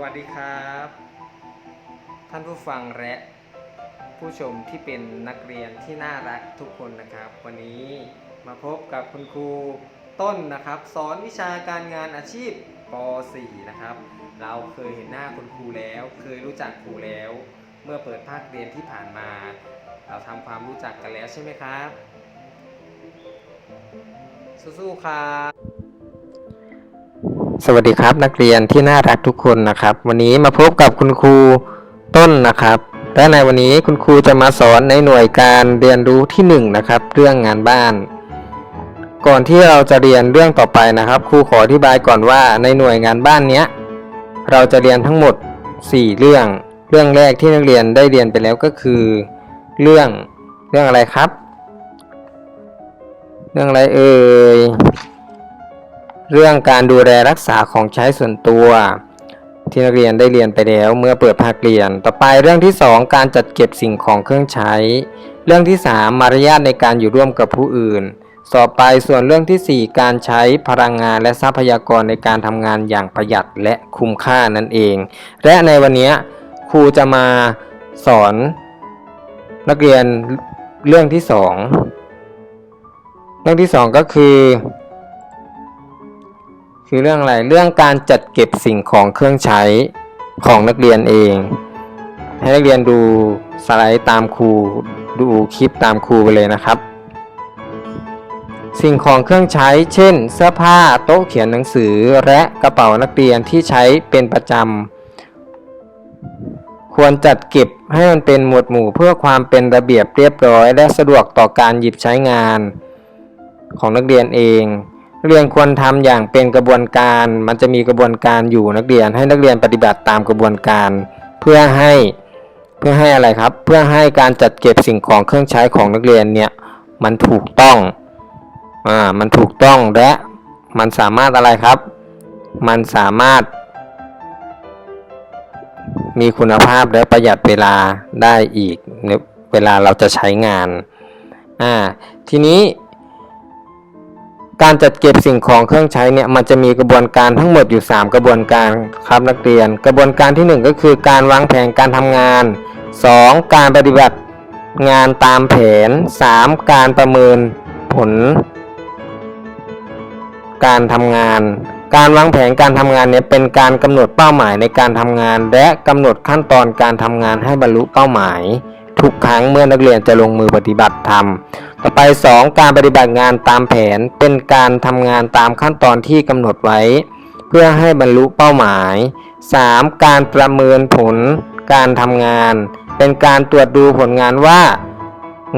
วัสดีครับ ท่านผู้ฟังและผู้ชมที่เป็นนักเรียนที่น่ารักทุกคนนะครับ วันนี้มาพบกับคุณครูต้นนะครับ สอนวิชาการงานอาชีพป .4 นะครับ เราเคยเห็นหน้าคุณครูแล้ว เคยรู้จักครูแล้ว เมื่อเปิดภาคเรียนที่ผ่านมา เราทำความรู้จักกันแล้วใช่ไหมครับ สู้ๆครับ สวัสดีครับนักเรียนที่น่ารักทุกคนนะครับ วันนี้มาพบกับคุณครูต้นนะครับ และในวันนี้คุณครูจะมาสอนในหน่วยการเรียนรู้ที่1นงนะครับ เรื่องงานบ้าน ก่อนที่เราจะเรียนเรื่องต่อไปนะครับ ครูขออธิบายก่อนว่าในหน่วยงานบ้านเนี้ยเราจะเรียนทั้งหมด 4 เรื่อง เรื่องแรกที่นักเรียนได้เรียนไปแล้วก็คือ เรื่องเรื่องอะไรครับ เรื่องอะไรเอ่ย เรื่องการดูแลรักษาของใช้ส่วนตัว ที่นักเรียนได้เรียนไปแล้วเมื่อเปิดภาคเรียน ต่อไปเรื่องที่ 2 การจัดเก็บสิ่งของเครื่องใช้ เรื่องที่ 3 มารยาทในการอยู่ร่วมกับผู้อื่นต่อไปส่วนเรื่องทีสี่4 การใช้พลังงานและทรัพยากรในการทำงานอย่างประหยัดและคุ้มค่านั่นเอง และในวันนี้ครูจะมาสอนนักเรียนเรื่องที่ 2 เรื่องที่ 2 ก็คือ คือเรื่องอะไรเรื่องการจัดเก็บสิ่งของเครื่องใช้ของนักเรียนเอง ให้นักเรียนดูสไลด์ตามครูดูคลิปตามครูไปเลยนะครับ สิ่งของเครื่องใช้ เช่น เสื้อผ้าโต๊ะเขียนหนังสือและกระเป๋านักเรียนที่ใช้เป็นประจำควรจัดเก็บให้มันเป็นหมวดหมู่เพื่อความเป็นระเบียบเรียบร้อย และสะดวกต่อการหยิบใช้งานของนักเรียนเอง นักเรียนควรทำอย่างเป็นกระบวนการ มันจะมีกระบวนการอยู่นักเรียน ให้นักเรียนปฏิบัติตามกระบวนการ เพื่อให้เพื่อให้อะไรครับ เพื่อให้การจัดเก็บสิ่งของเครื่องใช้ของนักเรียนเนี่ยมันถูกต้องอ่ามันถูกต้องและมันสามารถอะไรครับ มันสามารถ มีคุณภาพและประหยัดเวลาได้อีกเวลาเราจะใช้งานอ่าทีนี้ การจัดเก็บสิ่งของเครื่องใช้เนี่ยมันจะมีกระบวนการทั้งหมดอยู่ 3 กระบวนการครับนักเรียน กระบวนการทีหนึ่1 ก็คือการวางแผนการทำงาน 2. การปฏิบัติงานตามแผน 3. การประเมินผล การทำงาน การวางแผนการทำงานเนี่ยเป็นการกำหนดเป้าหมายในการทำงาน และกำหนดขั้นตอนการทำงานให้บรรลุเป้าหมาย ทุกครั้งเมื่อนักเรียนจะลงมือปฏิบัติทำ ต่อไป 2 การปฏิบัติงานตามแผนเป็นการทำงานตามขั้นตอนที่กำหนดไว้ เพื่อให้บรรลุเป้าหมาย 3. การประเมินผลการทำงาน เป็นการตรวจดูผลงานว่า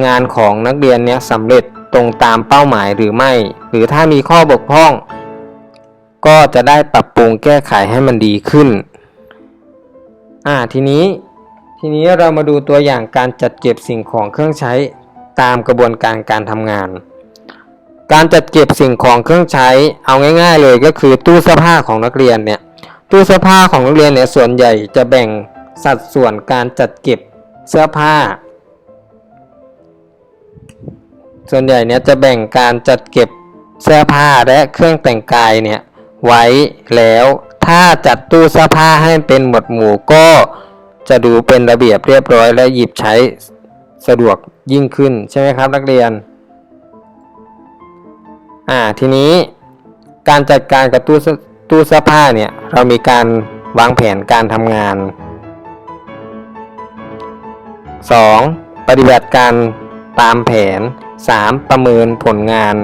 งานของนักเรียนเนี้ยสำเร็จตรงตามเป้าหมายหรือไม่ หรือถ้ามีข้อบกพร่อง ก็จะได้ปรับปรุงแก้ไขให้มันดีขึ้นอ่าทีนี้ทีนี้เรามาดูตัวอย่างการจัดเก็บสิ่งของเครื่องใช้ ตามกระบวนการการทำงาน การจัดเก็บสิ่งของเครื่องใช้ เอาง่าย ๆ เลยก็คือตู้เสื้อผ้าของนักเรียนเนี่ย ตู้เสื้อผ้าของนักเรียนเนี่ยส่วนใหญ่จะแบ่งสัดส่วนการจัดเก็บเสื้อผ้า ส่วนใหญ่เนี่ยจะแบ่งการจัดเก็บเสื้อผ้าและเครื่องแต่งกายเนี่ยไว้แล้วถ้าจัดตู้เสื้อผ้าให้เป็นหมวดหมู่ก็จะดูเป็นระเบียบเรียบร้อยและหยิบใช้ สะดวกยิ่งขึ้นใช่ไหมครับนักเรียน อ่าทีนี้การจัดการกับตู้ตู้เสื้อผ้าเนี่ยเรามีการวางแผนการทำงาน 2. ปฏิบัติการตามแผน 3. ประเมินผลงาน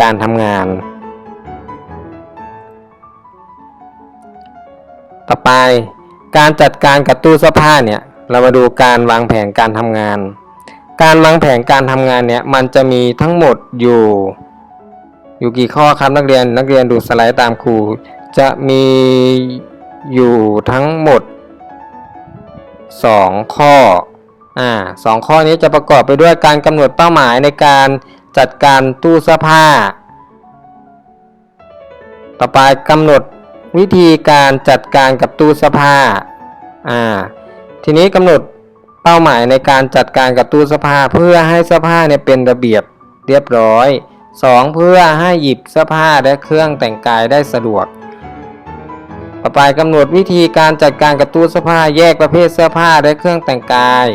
การทำงาน ต่อไปการจัดการกับตู้เสื้อผ้าเนี่ย เรามาดูการวางแผนการทำงาน การวางแผนการทำงานเนี่ยมันจะมีทั้งหมดอยู่ อยู่กี่ข้อครับนักเรียนนักเรียนดูสไลด์ตามครู จะมีอยู่ทั้งหมด 2 ข้ออ่าสองข้อนี้จะประกอบไปด้วยการกำหนดเป้าหมายในการจัดการตู้เสื้อผ้า ต่อไปกำหนดวิธีการจัดการกับตู้เสื้อผ้าอ่าทีนี้กำหนด เป้าหมายในการจัดการกับตู้เสื้อผ้าเพื่อให้เสื้อผ้าเนี่ยเป็นระเบียบเรียบร้อย 2. เพื่อให้หยิบเสื้อผ้าและเครื่องแต่งกายได้สะดวก ต่อไปกำหนดวิธีการจัดการกับตู้เสื้อผ้าแยกประเภทเสื้อผ้าและเครื่องแต่งกาย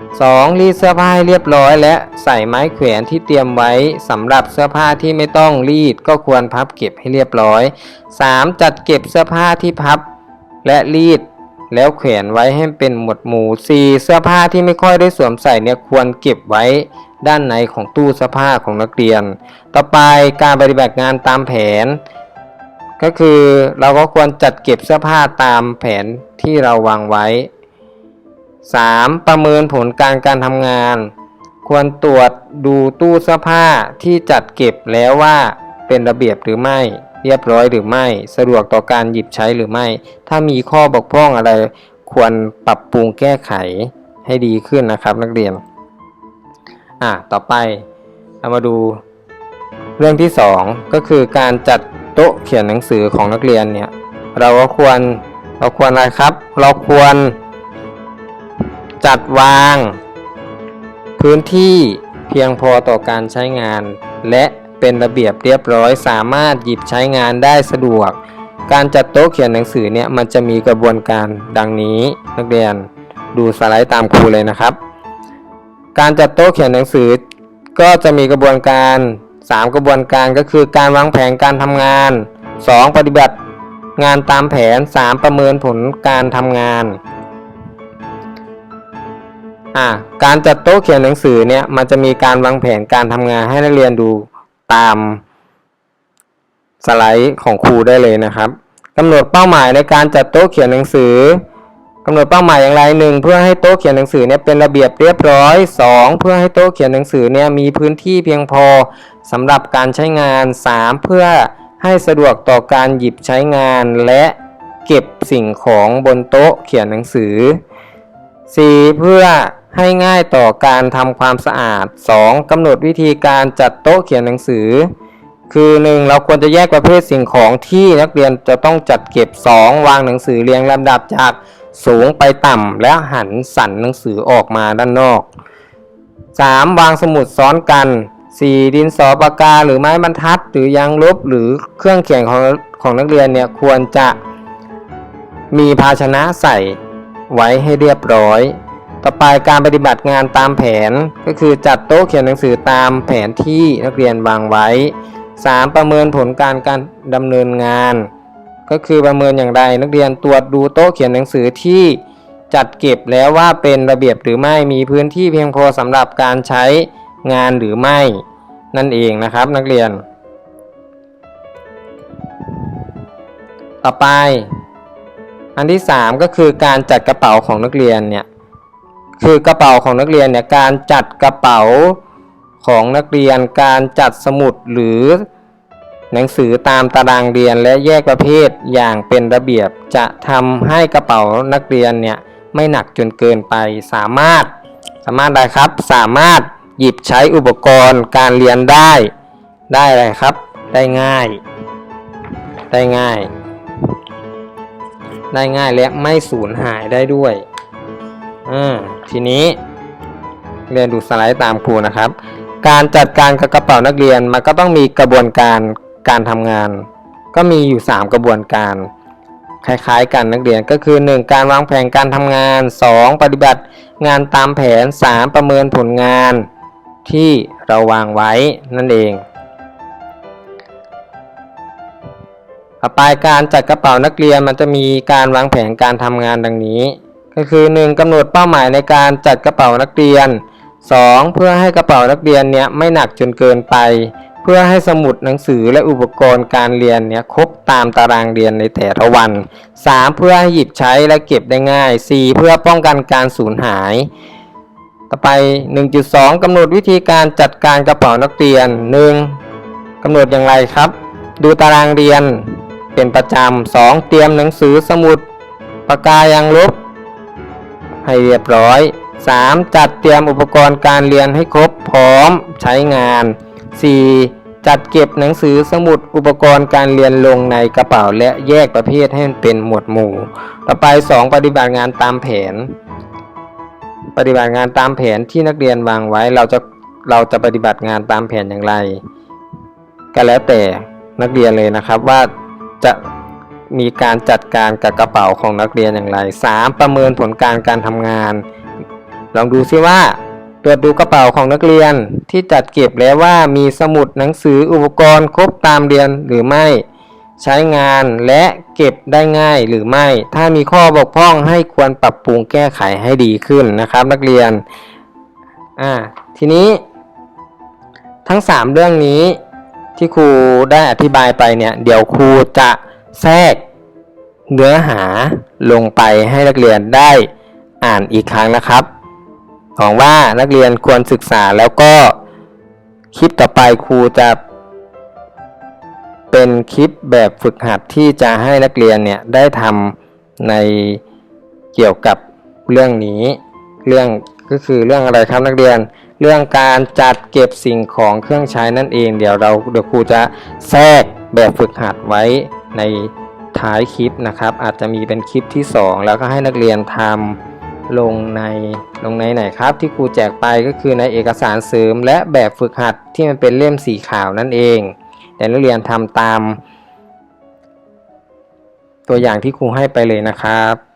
2. รีดเสื้อผ้าให้เรียบร้อยและใส่ไม้แขวนที่เตรียมไว้สำหรับเสื้อผ้าที่ไม่ต้องรีดก็ควรพับเก็บให้เรียบร้อย 3. จัดเก็บเสื้อผ้าที่พับและรีด แล้วแขวนไว้ให้เป็นหมวดหมู่ 4. เสื้อผ้าที่ไม่ค่อยได้สวมใส่เนี่ยควรเก็บไว้ด้านในของตู้เสื้อผ้าของนักเรียน ต่อไปการปฏิบัติงานตามแผน ก็คือเราก็ควรจัดเก็บเสื้อผ้าตามแผนที่เราวางไว้ 3. ประเมินผลการการทำงาน ควรตรวจดูตู้เสื้อผ้าที่จัดเก็บแล้วว่าเป็นระเบียบหรือไม่ เรียบร้อยหรือไม่ สะดวกต่อการหยิบใช้หรือไม่ ถ้ามีข้อบกพร่องอะไร ควรปรับปรุงแก้ไขให้ดีขึ้นนะครับ นักเรียน อะต่อไปเรามาดู เรื่องที่ 2 ก็คือการจัดโต๊ะเขียนหนังสือของนักเรียนเนี่ยเราก็ควรเราควรอะไรครับ เราควร จัดวาง พื้นที่เพียงพอต่อการใช้งาน และ เป็นระเบียบเรียบร้อย สามารถหยิบใช้งานได้สะดวก การจัดโต๊ะเขียนหนังสือเนี่ยมันจะมีกระบวนการดังนี้ นักเรียนดูสไลด์ตามครูเลยนะครับ การจัดโต๊ะเขียนหนังสือ ก็จะมีกระบวนการ 3 กระบวนการก็คือการวางแผนการทำงาน 2 ปฏิบัติงานตามแผน 3 ประเมินผลการทำงาน การจัดโต๊ะเขียนหนังสือเนี่ยมันจะมีการวางแผนการทำงานให้นักเรียนดู ตามสไลด์ของครูได้เลยนะครับกำหนดเป้าหมายในการจัดโต๊ะเขียนหนังสือกำหนดเป้าหมายอย่างไรหนึ่งเพื่อให้โต๊ะเขียนหนังสือเนี่ยเป็นระเบียบเรียบร้อย 2 เพื่อให้โต๊ะเขียนหนังสือเนี่ยมีพื้นที่เพียงพอสำหรับการใช้งาน 3 เพื่อให้สะดวกต่อการหยิบใช้งานและเก็บสิ่งของบนโต๊ะเขียนหนังสือ 4. เพื่อ ให้ง่ายต่อการทำความสะอาด 2. กำหนดวิธีการจัดโต๊ะเขียนหนังสือ คือ 1. เราควรจะแยกประเภทสิ่งของที่นักเรียนจะต้องจัดเก็บ 2. วางหนังสือเรียงลำดับจากสูงไปต่ำและหันสันหนังสือออกมาด้านนอก 3. วางสมุดซ้อนกัน 4. ดินสอปากกาหรือไม้บรรทัด หรือยางลบหรือเครื่องเขียนของของนักเรียนเนี่ยควรจะมีภาชนะใส่ไว้ให้เรียบร้อย ต่อไปการปฏิบัติงานตามแผนก็คือจัดโต๊ะเขียนหนังสือตามแผนที่นักเรียนวางไว้ 3. ประเมินผลการการดำเนินงาน ก็คือประเมินอย่างไรนักเรียนตรวจดูโต๊ะเขียนหนังสือที่จัดเก็บแล้วว่าเป็นระเบียบหรือไม่มีพื้นที่เพียงพอสำหรับการใช้งานหรือไม่ นั่นเองนะครับนักเรียน ต่อไป อันที่ 3 ก็คือการจัดกระเป๋าของนักเรียนเนี่ย คือกระเป๋าของนักเรียนเนี่ยการจัดกระเป๋าของนักเรียนการจัดสมุดหรือ หนังสือตามตารางเรียนและแยกประเภทอย่างเป็นระเบียบจะทำให้กระเป๋านักเรียนเนี่ยไม่หนักจนเกินไปสามารถ สามารถอะไรครับ สามารถหยิบใช้อุปกรณ์การเรียนได้ ได้อะไรครับ ได้ง่าย ได้ง่าย ได้ง่ายและไม่สูญหายได้ด้วย อ่าทีนี้เรียนดูสไลด์ตามครูนะครับ การจัดการกับกระเป๋านักเรียนมันก็ต้องมีกระบวนการการทำงาน ก็มีอยู่ 3 กระบวนการ คล้ายๆ กันนักเรียนก็คือ 1. การวางแผนการทำงาน 2. ปฏิบัติงานตามแผน 3. ประเมินผลงานที่เราวางไว้นั่นเองต่อไปการจัดกระเป๋านักเรียนมันจะมีการวางแผนการทำงานดังนี้ ก็คือ 1. กำหนดเป้าหมายในการจัดกระเป๋านักเรียน 2. เพื่อให้กระเป๋านักเรียนเนี้ยไม่หนักจนเกินไป เพื่อให้สมุดหนังสือและอุปกรณ์การเรียนเนี้ยครบตามตารางเรียนในแต่ละวัน 3. เพื่อให้หยิบใช้และเก็บได้ง่าย 4. เพื่อป้องกันการสูญหาย ต่อไป 1.2กำหนดวิธีการจัดการกระเป๋านักเรียน 1. กำหนดอย่างไรครับ ดูตารางเรียนเป็นประจำ 2. เตรียมหนังสือสมุดปากกายางลบ ให้เรียบร้อย 3. จัดเตรียมอุปกรณ์การเรียนให้ครบพร้อมใช้งาน 4. จัดเก็บหนังสือสมุดอุปกรณ์การเรียนลงในกระเป๋าและแยกประเภทให้เป็นหมวดหมู่ ต่อไป 2. ปฏิบัติงานตามแผน ปฏิบัติงานตามแผนที่นักเรียนวางไว้เราจะเราจะปฏิบัติงานตามแผนอย่างไร ก็แล้วแต่นักเรียนเลยนะครับว่าจะ มีการจัดการกับกระเป๋าของนักเรียนอย่างไร 3. ประเมินผลการการทำงาน ลองดูซิว่า ตรวจดูกระเป๋าของนักเรียนที่จัดเก็บแล้วว่ามีสมุดหนังสืออุปกรณ์ครบตามเรียนหรือไม่ ใช้งานและเก็บได้ง่ายหรือไม่ ถ้ามีข้อบกพร่องให้ควรปรับปรุงแก้ไขให้ดีขึ้นนะครับ นักเรียนอ่าทีนี้ ทั้ง 3 เรื่องนี้ที่ครูได้อธิบายไปเนี่ย เดี๋ยวครูจะ แทรก เนื้อหาลงไปให้นักเรียนได้อ่านอีกครั้งนะครับหวังว่านักเรียนควรศึกษาแล้วก็คลิปต่อไปครูจะ เป็นคลิปแบบฝึกหัดที่จะให้นักเรียนเนี่ยได้ทำในเกี่ยวกับเรื่องนี้เรื่องก็คือเรื่องอะไรครับนักเรียน เรื่องการจัดเก็บสิ่งของเครื่องใช้นั่นเอง เดี๋ยวเราเดี๋ยวครูจะแทรกแบบฝึกหัดไว้ ในท้ายคลิปนะครับ อาจจะมีเป็นคลิปที่ 2 แล้วก็ให้นักเรียนทำลงในลงในไหนครับ ที่ครูแจกไปก็คือในเอกสารเสริม และแบบฝึกหัดที่มันเป็นเล่มสีขาวนั่นเอง แต่นักเรียนทำตาม ตัวอย่างที่ครูให้ไปเลยนะครับ